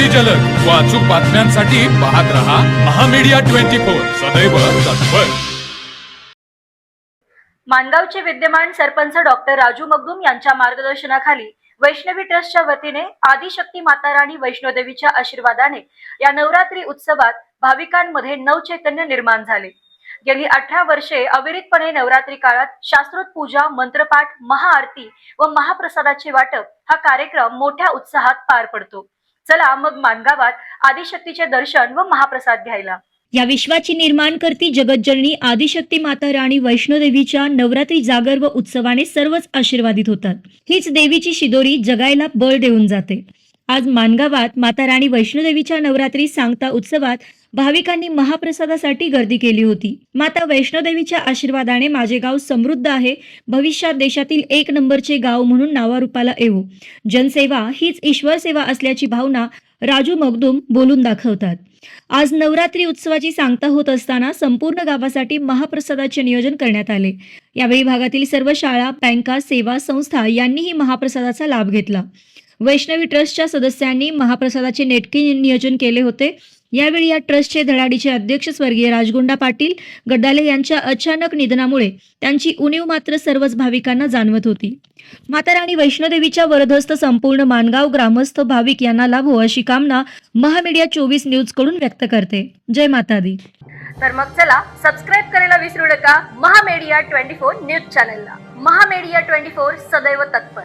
अगदी जलद. व अचूक बातम्यांसाठी पाहत रहा महामीडिया ट्वेंटी फोर. सदैव तत्पर. मानगावचे विद्यमान सरपंच डॉक्टर राजू मगदूम यांच्या मार्गदर्शनाखाली वैष्णवी ट्रस्टच्या वतीने आदिशक्ती माता राणी वैष्णोदेवीच्या आशीर्वादाने या नवरात्री उत्सवात भाविकांमध्ये नवचैतन्य निर्माण झाले. गेली अठरा वर्षे अविरतपणे नवरात्री काळात शास्त्रोत पूजा मंत्रपाठ महाआरती व महाप्रसादाचे वाटप हा कार्यक्रम मोठ्या उत्साहात पार पडतो. चला मग माणगावात आदिशक्तीचे दर्शन व महाप्रसाद घ्यायला. या विश्वाची निर्माण करती जगज्जननी आदिशक्ती माता राणी वैष्णोदेवीच्या नवरात्री जागर व उत्सवाने सर्वच आशीर्वादित होतात. हीच देवीची शिदोरी जगायला बळ देऊन जाते. आज मानगावात माता राणी वैष्णोदेवीच्या नवरात्री सांगता उत्सवात भाविकांनी महाप्रसादासाठी गर्दी केली होती. माता वैष्णोदेवीच्या आशीर्वादाने माझे गाव समृद्ध आहे. भविष्यात देशातील एक नंबरचे गाव म्हणून नावारूपाला येऊ. जनसेवा हीच ईश्वर सेवा असल्याची भावना राजू मगदूम बोलून दाखवतात. आज नवरात्री उत्सवाची सांगता होत असताना संपूर्ण गावासाठी महाप्रसादाचे नियोजन करण्यात आले. यावेळी भागातील सर्व शाळा बँका सेवा संस्था यांनीही महाप्रसादाचा लाभ घेतला. वैष्णवी ट्रस्टच्या सदस्यांनी महाप्रसादाचे नेटके नियोजन केले होते. यावेळी या ट्रस्टचे धडाडीचे अध्यक्ष स्वर्गीय राजगुंडा पाटील गड्डाले यांच्या अचानक निधनामुळे त्यांची उणीव मात्र सर्वच भाविकांना जाणवत होती. माता राणी वैष्णोदेवीच्या वरदहस्त संपूर्ण मानगाव ग्रामस्थ भाविक यांना लाभो अशी कामना महामीडिया चोवीस न्यूजकडून व्यक्त करते. जय माता दी तर मग चला सबस्क्राईब करायला विसरू नका महामेडिया ट्वेंटी फोर न्यूज चॅनलला. महामेडिया ट्वेंटी फोर सदैव तत्पर.